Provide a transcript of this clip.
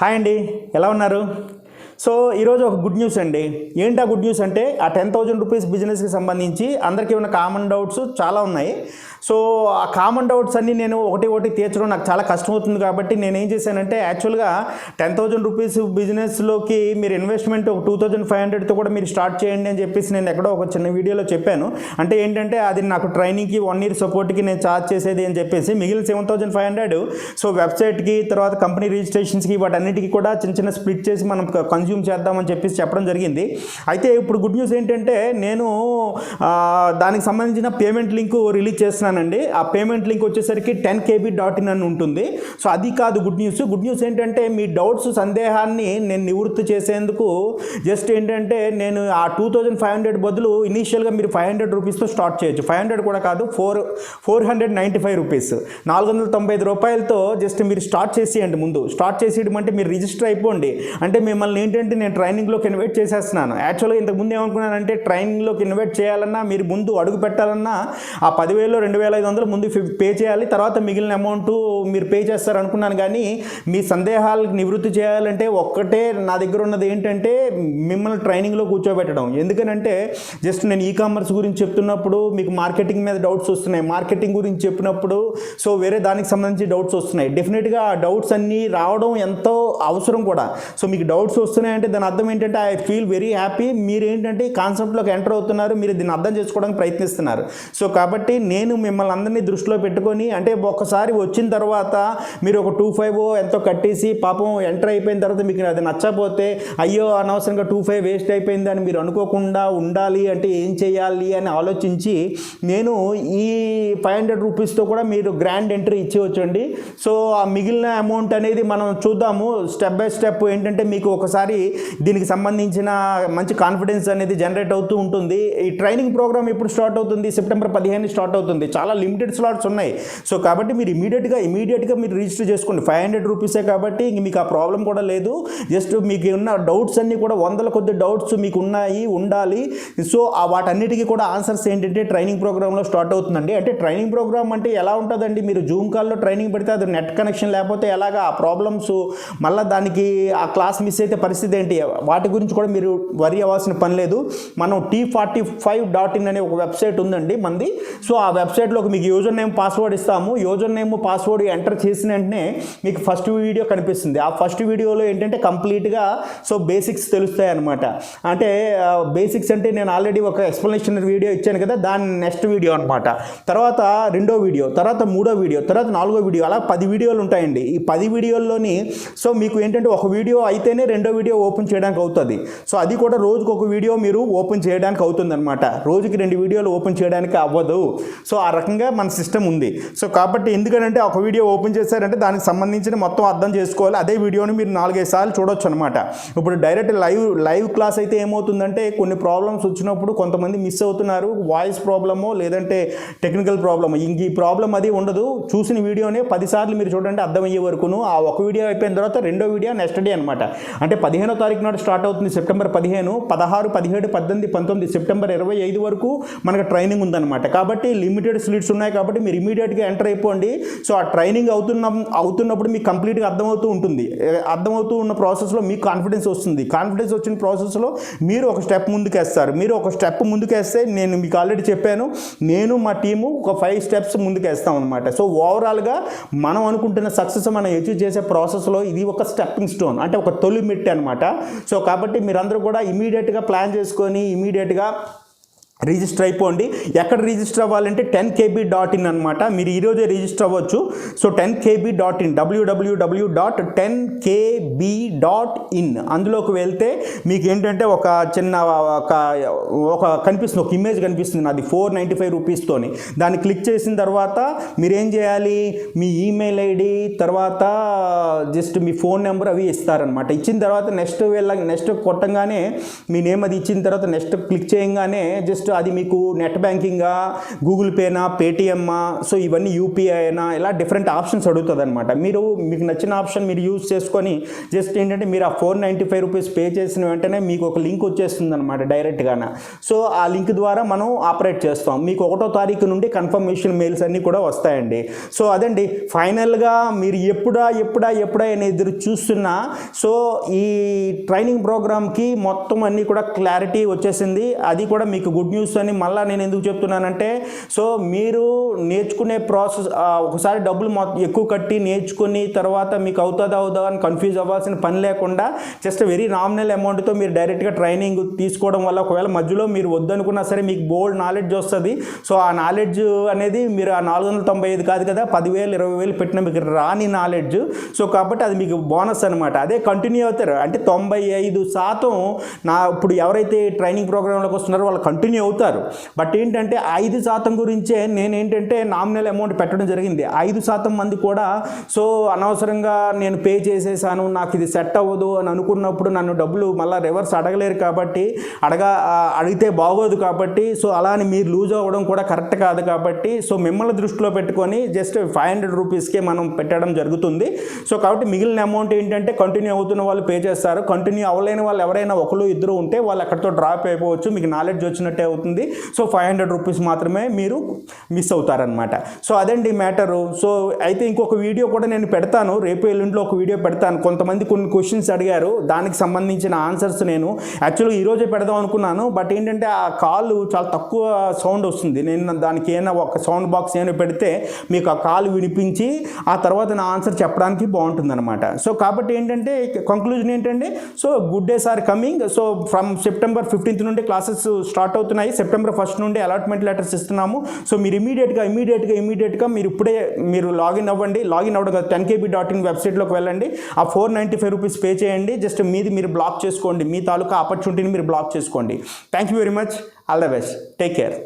Hi అండి ఎలా ఉన్నారు? సో ఈరోజు ఒక గుడ్ న్యూస్ అండి. ఏంటి ఆ గుడ్ న్యూస్ అంటే ఆ టెన్ థౌజండ్ రూపీస్ బిజినెస్కి సంబంధించి అందరికీ ఉన్న కామన్ డౌట్స్ చాలా ఉన్నాయి. సో ఆ కామన్ డౌట్స్ అన్నీ నేను ఒకటి ఒకటి తీర్చడం నాకు చాలా కష్టం అవుతుంది కాబట్టి నేను ఏం చేశానంటే యాక్చువల్గా టెన్ థౌజండ్ రూపీస్ బిజినెస్లోకి మీరు ఇన్వెస్ట్మెంట్ ఒక టూ థౌజండ్ ఫైవ్ హండ్రెడ్తో కూడా మీరు స్టార్ట్ చేయండి అని చెప్పేసి నేను ఎక్కడో ఒక చిన్న వీడియోలో చెప్పాను. అంటే ఏంటంటే అది నాకు ట్రైనింగ్కి వన్ ఇయర్ సపోర్ట్కి నేను ఛార్జ్ చేసేది అని చెప్పేసి మిగిలిన seven thousand five hundred so వెబ్సైట్కి తర్వాత కంపెనీ రిజిస్ట్రేషన్స్కి వాటన్నిటికీ కూడా చిన్న చిన్న స్ప్లిట్ చేసి మనం కన్జ్యూమ్ చేద్దామని చెప్పేసి చెప్పడం జరిగింది. అయితే ఇప్పుడు గుడ్ న్యూస్ ఏంటంటే నేను దానికి సంబంధించిన పేమెంట్ లింక్ రిలీజ్ చేస్తున్నానండి. ఆ పేమెంట్ లింక్ వచ్చేసరికి టెన్ కేబీ డాట్ ఇన్ అని ఉంటుంది. సో అది కాదు గుడ్ న్యూస్ గుడ్ న్యూస్ ఏంటంటే మీ డౌట్స్ సందేహాన్ని నేను నివృత్తి చేసేందుకు జస్ట్ ఏంటంటే నేను ఆ టూ థౌజండ్ ఫైవ్ హండ్రెడ్ బదులు ఇనీషియల్గా మీరు ఫైవ్ హండ్రెడ్ రూపీస్తో స్టార్ట్ చేయొచ్చు. ఫైవ్ హండ్రెడ్ కూడా కాదు four four hundred ninety five rupees నాలుగు వందల తొంభై ఐదు రూపాయలతో జస్ట్ మీరు స్టార్ట్ చేసేయండి ముందు. స్టార్ట్ చేసేయడం అంటే మీరు రిజిస్టర్ అయిపోండి. అంటే మిమ్మల్ని ఏంటంటే నేను ట్రైనింగ్లోకి ఇన్వైట్ చేసేస్తున్నాను. యాక్చువల్గా ఇంతకుముందు ఏమనుకున్నానంటే ట్రైనింగ్లోకి ఇన్వైట్ చేయాలన్నా మీరు ముందు అడుగు పెట్టాలన్నా ఆ పదివేలు రెండు వేల ఐదు వందలు ముందు పే చేయాలి. తర్వాత మిగిలిన అమౌంట్ మీరు పే చేస్తారు అనుకున్నాను కానీ మీ సందేహాలు నివృత్తి చేయాలంటే ఒక్కటే నా దగ్గర ఉన్నది ఏంటంటే మిమ్మల్ని ట్రైనింగ్లో కూర్చోబెట్టడం. ఎందుకనంటే జస్ట్ నేను ఈ కామర్స్ గురించి చెప్తున్నప్పుడు మీకు మార్కెటింగ్ మీద డౌట్స్ వస్తున్నాయి. మార్కెటింగ్ గురించి చెప్పినప్పుడు సో వేరే దానికి సంబంధించి డౌట్స్ వస్తున్నాయి. డెఫినెట్గా ఆ డౌట్స్ అన్నీ రావడం ఎంతో అవసరం కూడా. సో మీకు డౌట్స్ వస్తున్నాయంటే దాని అర్థం ఏంటంటే ఐ ఫీల్ వెరీ హ్యాపీ. మీరు ఏంటంటే ఈ కాన్సెప్ట్లోకి ఎంటర్ అవుతున్నారు. మీరు దీన్ని అర్థం చేసుకోవడానికి ప్రయత్నిస్తున్నారు. సో కాబట్టి నేను మిమ్మల్ని అందరినీ దృష్టిలో పెట్టుకొని అంటే ఒక్కసారి వచ్చిన తర్వాత మీరు ఒక టూ ఫైవ్ ఎంతో కట్టేసి పాపం ఎంటర్ అయిపోయిన తర్వాత మీకు అది నచ్చకపోతే అయ్యో అనవసరంగా టూ ఫైవ్ వేస్ట్ అయిపోయింది అని మీరు అనుకోకుండా ఉండాలి అంటే ఏం చేయాలి అని ఆలోచించి నేను ఈ ఫైవ్ హండ్రెడ్ రూపీస్తో కూడా మీరు గ్రాండ్ ఎంట్రీ ఇచ్చేవచ్చండి సో ఆ మిగిలిన అమౌంట్ అనేది మనం చూద్దాము. స్టెప్ బై స్టెప్ ఏంటంటే మీకు ఒకసారి దీనికి సంబంధించిన మంచి కాన్ఫిడెన్స్ అనేది జనరేట్ అవుతూ ఉంటుంది. ఈ ట్రైనింగ్ ప్రోగ్రామ్ ఎప్పుడు స్టార్ట్ అవుతుంది? సెప్టెంబర్ పదిహేను స్టార్ట్ అవుతుంది. చాలా లిమిటెడ్ స్లాట్స్ ఉన్నాయి. సో కాబట్టి మీరు ఇమీడియట్గా ఇమీడియట్గా మీరు రిజిస్టర్ చేసుకోండి. ఫైవ్ హండ్రెడ్ రూపీసే కాబట్టి ఇంక మీకు ఆ ప్రాబ్లం కూడా లేదు. జస్ట్ మీకు ఉన్న డౌట్స్ అన్నీ కూడా వందల కొద్ది డౌట్స్ మీకు ఉన్నాయి ఉండాలి. సో ఆ వాటన్నిటికీ కూడా ఆన్సర్స్ ఏంటంటే ట్రైనింగ్ ప్రోగ్రాంలో స్టార్ట్ అవుతుందండి. అంటే ట్రైనింగ్ ప్రోగ్రామ్ అంటే ఎలా ఉంటుందండి? మీరు జూమ్ కాల్లో ట్రైనింగ్ పెడితే అది నెట్ కనెక్షన్ లేకపోతే ఎలాగా ఆ ప్రాబ్లమ్స్ మళ్ళీ దానికి ఆ క్లాస్ మిస్ అయితే పరిస్థితి ఏంటి? వాటి గురించి కూడా మీరు వరి అవ్వాల్సిన పని లేదు. మనం T forty five dot in అనే ఒక వెబ్సైట్ ఉందండి మంది. సో ఆ వెబ్సైట్ వెబ్సైట్లోకి మీకు యూజర్ నేమ్ పాస్వర్డ్ ఇస్తాము. యూజర్ నేమ్ పాస్వర్డ్ ఎంటర్ చేసిన వెంటనే మీకు ఫస్ట్ వీడియో కనిపిస్తుంది. ఆ ఫస్ట్ వీడియోలో ఏంటంటే కంప్లీట్గా సో బేసిక్స్ తెలుస్తాయి అనమాట అంటే బేసిక్స్ అంటే నేను ఆల్రెడీ ఒక ఎక్స్ప్లెనేషన్ వీడియో ఇచ్చాను కదా దాని నెక్స్ట్ వీడియో అనమాట తర్వాత రెండో వీడియో తర్వాత మూడో వీడియో తర్వాత నాలుగో వీడియో అలా పది వీడియోలు ఉంటాయండి. ఈ పది వీడియోల్లోని సో మీకు ఏంటంటే ఒక వీడియో అయితేనే రెండో వీడియో ఓపెన్ చేయడానికి అవుతుంది. సో అది కూడా రోజుకు ఒక వీడియో మీరు ఓపెన్ చేయడానికి అవుతుంది అనమాట రోజుకి రెండు వీడియోలు ఓపెన్ చేయడానికి అవ్వదు. సో ఆ రకంగా మన సిస్టమ్ ఉంది. సో కాబట్టి ఎందుకంటే ఒక వీడియో ఓపెన్ చేశారంటే దానికి సంబంధించిన మొత్తం అర్థం చేసుకోవాలి. అదే వీడియోని మీరు నాలుగైదు సార్లు చూడొచ్చు అనమాట ఇప్పుడు డైరెక్ట్ లైవ్ లైవ్ క్లాస్ అయితే ఏమవుతుందంటే కొన్ని ప్రాబ్లమ్స్ వచ్చినప్పుడు కొంతమంది మిస్ అవుతున్నారు. వాయిస్ ప్రాబ్లమో లేదంటే టెక్నికల్ ప్రాబ్లమ్. ఇంక ఈ ప్రాబ్లం అది ఉండదు. చూసిన వీడియోనే పదిసార్లు మీరు చూడండి అర్థమయ్యే వరకును. ఆ ఒక వీడియో అయిపోయిన తర్వాత రెండో వీడియో నెక్స్ట్ డే అనమాట అంటే పదిహేనో తారీఖు నాడు స్టార్ట్ అవుతుంది సెప్టెంబర్ పదిహేను. పదహారు పదిహేడు పద్దెనిమిది పంతొమ్మిది సెప్టెంబర్ ఇరవై ఐదు వరకు మనకు ట్రైనింగ్ ఉందన్నమాట. కాబట్టి లిమిటెడ్ స్లీట్స్ ఉన్నాయి కాబట్టి మీరు ఇమీడియట్గా ఎంటర్ అయిపోండి. సో ఆ ట్రైనింగ్ అవుతున్న అవుతున్నప్పుడు మీకు కంప్లీట్గా అర్థమవుతూ ఉంటుంది. అర్థమవుతూ ఉన్న ప్రాసెస్లో మీకు కాన్ఫిడెన్స్ వస్తుంది. కాన్ఫిడెన్స్ వచ్చిన ప్రాసెస్లో మీరు ఒక స్టెప్ ముందుకేస్తారు. మీరు ఒక స్టెప్ ముందుకేస్తే నేను మీకు ఆల్రెడీ చెప్పాను నేను మా టీము ఒక ఫైవ్ స్టెప్స్ ముందుకేస్తాం అనమాట సో ఓవరాల్గా మనం అనుకుంటున్న సక్సెస్ మనం అచీవ్ చేసే ప్రాసెస్లో ఇది ఒక స్టెప్పింగ్ స్టోన్ అంటే ఒక తొలి మెట్టి అనమాట సో కాబట్టి మీరందరూ కూడా ఇమీడియట్గా ప్లాన్ చేసుకొని ఇమీడియట్గా రిజిస్టర్ అయిపోండి. ఎక్కడ రిజిస్టర్ అవ్వాలంటే టెన్ కేబీ డాట్ ఇన్ అనమాట మీరు ఈరోజే రిజిస్టర్ అవ్వచ్చు. So ten KB dot in W W W dot ten KB dot in. అందులోకి వెళ్తే మీకు ఏంటంటే ఒక చిన్న ఒక ఒక కనిపిస్తుంది. ఒక ఇమేజ్ కనిపిస్తుంది అది ఫోర్ నైంటీ ఫైవ్ రూపీస్తోని. దాన్ని క్లిక్ చేసిన తర్వాత మీరేం చేయాలి? మీ ఈమెయిల్ ఐడి తర్వాత జస్ట్ మీ ఫోన్ నెంబర్ అవి ఇస్తారనమాట ఇచ్చిన తర్వాత నెక్స్ట్ వెళ్ళ నెక్స్ట్ కొట్టంగానే మీ నేమ్ అది ఇచ్చిన తర్వాత నెక్స్ట్ క్లిక్ చేయగానే జస్ట్ నెక్స్ట్ అది మీకు నెట్ బ్యాంకింగా గూగుల్ పేనా పేటిఎమ్మా సో ఇవన్నీ యూపీఐ అయినా ఇలా డిఫరెంట్ ఆప్షన్స్ అడుగుతుంది అనమాట మీరు మీకు నచ్చిన ఆప్షన్ మీరు యూజ్ చేసుకొని జస్ట్ ఏంటంటే మీరు ఆ four ninety five rupees pay చేసిన వెంటనే మీకు ఒక లింక్ వచ్చేస్తుంది అనమాట డైరెక్ట్గాన సో ఆ లింక్ ద్వారా మనం ఆపరేట్ చేస్తాం. మీకు ఒకటో తారీఖు నుండి కన్ఫర్మేషన్ మెయిల్స్ అన్నీ కూడా వస్తాయండి. సో అదండి ఫైనల్గా మీరు ఎప్పుడా ఎప్పుడా ఎప్పుడా అని ఎదురు చూస్తున్నా సో ఈ ట్రైనింగ్ ప్రోగ్రామ్కి మొత్తం అన్నీ కూడా క్లారిటీ వచ్చేసింది. అది కూడా మీకు గుడ్ న్యూస్ న్యూస్ అని మళ్ళీ నేను ఎందుకు చెప్తున్నానంటే సో మీరు నేర్చుకునే ప్రాసెస్ ఒకసారి డబ్బులు ఎక్కువ కట్టి నేర్చుకుని తర్వాత మీకు అవుతుందా అవుదా అని కన్ఫ్యూజ్ అవ్వాల్సిన పని లేకుండా జస్ట్ వెరీ నామినల్ అమౌంట్తో మీరు డైరెక్ట్గా ట్రైనింగ్ తీసుకోవడం వల్ల ఒకవేళ మధ్యలో మీరు వద్దనుకున్నా సరే మీకు బోల్డ్ నాలెడ్జ్ వస్తుంది. సో ఆ నాలెడ్జ్ అనేది మీరు ఆ నాలుగు వందల తొంభై ఐదు కాదు కదా పదివేలు ఇరవై వేలు పెట్టిన మీకు రాని నాలెడ్జ్ సో కాబట్టి అది మీకు బోనస్ అనమాట అదే కంటిన్యూ అవుతారు. అంటే తొంభై ఐదు శాతం నా ఇప్పుడు ఎవరైతే ట్రైనింగ్ ప్రోగ్రాంలోకి వస్తున్నారో వాళ్ళు కంటిన్యూ అవుతారు. బట్ ఏంటంటే ఐదు శాతం గురించే నేను ఏంటంటే నామినల్ అమౌంట్ పెట్టడం జరిగింది. ఐదు శాతం మంది కూడా సో అనవసరంగా నేను పే చేసేసాను నాకు ఇది సెట్ అవ్వదు అని అనుకున్నప్పుడు నన్ను డబ్బులు మళ్ళీ రివర్స్ అడగలేరు కాబట్టి అడగా అడిగితే బాగోదు కాబట్టి సో అలా అని మీరు లూజ్ అవ్వడం కూడా కరెక్ట్ కాదు కాబట్టి సో మిమ్మల్ని దృష్టిలో పెట్టుకొని జస్ట్ ఫైవ్ హండ్రెడ్ రూపీస్కే మనం పెట్టడం జరుగుతుంది. సో కాబట్టి మిగిలిన అమౌంట్ ఏంటంటే కంటిన్యూ అవుతున్న వాళ్ళు పే చేస్తారు. కంటిన్యూ అవ్వలేని వాళ్ళు ఎవరైనా ఒకరు ఇద్దరు ఉంటే వాళ్ళు అక్కడితో డ్రాప్ అయిపోవచ్చు. మీకు నాలెడ్జ్ వచ్చినట్టే అవుతుంది అవుతుంది. సో ఫైవ్ హండ్రెడ్ రూపీస్ మాత్రమే మీరు మిస్ అవుతారనమాట సో అదండి మ్యాటరు సో అయితే ఇంకొక వీడియో కూడా నేను పెడతాను. రేపు ఎల్లుండిలో ఒక వీడియో పెడతాను. కొంతమంది కొన్ని క్వశ్చన్స్ అడిగారు. దానికి సంబంధించిన ఆన్సర్స్ నేను యాక్చువల్గా ఈరోజే పెడదాం అనుకున్నాను. బట్ ఏంటంటే ఆ కాల్ చాలా తక్కువ సౌండ్ వస్తుంది. నేను దానికి ఏమైనా ఒక సౌండ్ బాక్స్ ఏమైనా పెడితే మీకు ఆ కాల్ వినిపించి ఆ తర్వాత నా ఆన్సర్ చెప్పడానికి బాగుంటుందన్నమాట. సో కాబట్టి ఏంటంటే కంక్లూజన్ ఏంటంటే so good days are coming so from September fifteenth నుండి క్లాసెస్ స్టార్ట్ అవుతున్నాయి. సెప్టెంబర్ ఫస్ట్ నుండి అలాట్మెంట్ లెటర్స్ ఇస్తున్నాము. సో మీరు ఇమీడియట్గా ఇమీడియట్గా ఇమీడియట్గా మీరు ఇప్పుడే మీరు లాగిన్ అవ్వండి. లాగిన్ అవ్వడం కాదు టెన్ కేబీ డాట్ ఇన్ వెబ్సైట్లోకి వెళ్ళండి. ఆ four ninety five rupees pay చేయండి. జస్ట్ మీది మీరు బ్లాక్ చేసుకోండి. మీ తాలూకా ఆపర్చునిటీని మీరు బ్లాక్ చేసుకోండి. Thank you very much all the best take care